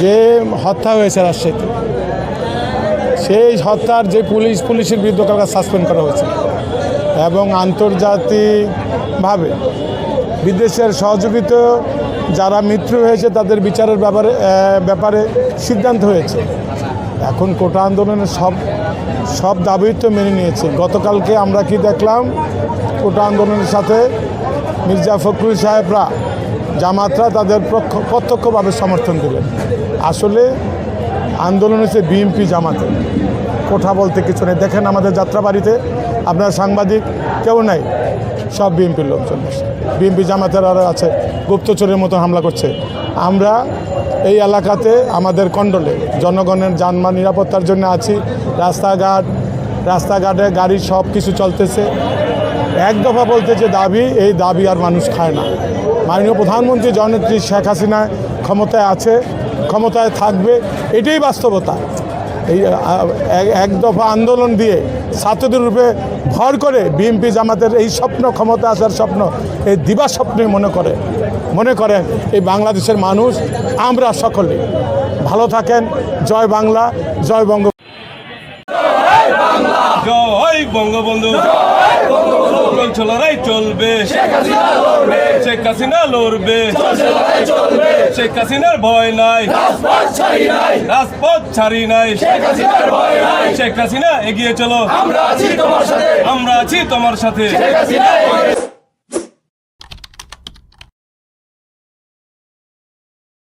যে হত্যা হয়েছে রাজশাহীতে, সেই হত্যার যে পুলিশ, পুলিশের বিরুদ্ধে কালকে সাসপেন্ড করা হয়েছে এবং আন্তর্জাতিকভাবে বিদেশের সহযোগিতা যারা মৃত্যু হয়েছে তাদের বিচারের ব্যাপারে ব্যাপারে সিদ্ধান্ত হয়েছে। এখন কোটা আন্দোলনের সব সব দাবি তো মেনে নিয়েছে। গতকালকে আমরা কি দেখলাম? কোটা আন্দোলনের সাথে মির্জা ফখরুল সাহেবরা, জামাতরা তাদের প্রত্যক্ষভাবে সমর্থন দিলেন। আসলে আন্দোলন হচ্ছে বিএনপি জামাতে কোঠা বলতে কিছু নেই। দেখেন আমাদের যাত্রাবাড়িতে আপনার সাংবাদিক কেউ নাই। সব বিএনপির লোকজন। বিএনপি জামাতের আরও আছে। গুপ্তচরের মতো হামলা করছে। আমরা এই এলাকাতে আমাদের কন্ডলে জনগণের যানবাহন নিরাপত্তার জন্য আছি। রাস্তাঘাট, রাস্তাঘাটে গাড়ি সব কিছু চলতেছে। এক দফা বলতে যে দাবি, এই দাবি আর মানুষ খায় না। মাননীয় প্রধানমন্ত্রী জননেত্রী শেখ হাসিনা ক্ষমতায় আছে, ক্ষমতায় থাকবে। এটাই বাস্তবতা। এই এক- এক দফা আন্দোলন দিয়ে ছাত্রদের রূপে ভর করে বিএনপি জামাতের এই স্বপ্ন ক্ষমতা আসার স্বপ্ন এই দিবা স্বপ্নই মনে করে। মনে করেন এই বাংলাদেশের মানুষ আমরা সকলে। ভালো থাকেন জয় বাংলা জয় বঙ্গ জয় বঙ্গবন্ধু! চলছে লড়াই চলবে। শেখ হাসিনা লড়বে। শেখ হাসিনার ভয় নাই। রাজপথ ছাড়ি নাই। শেখ হাসিনা এগিয়ে চলো। আমরা আছি তোমার সাথে।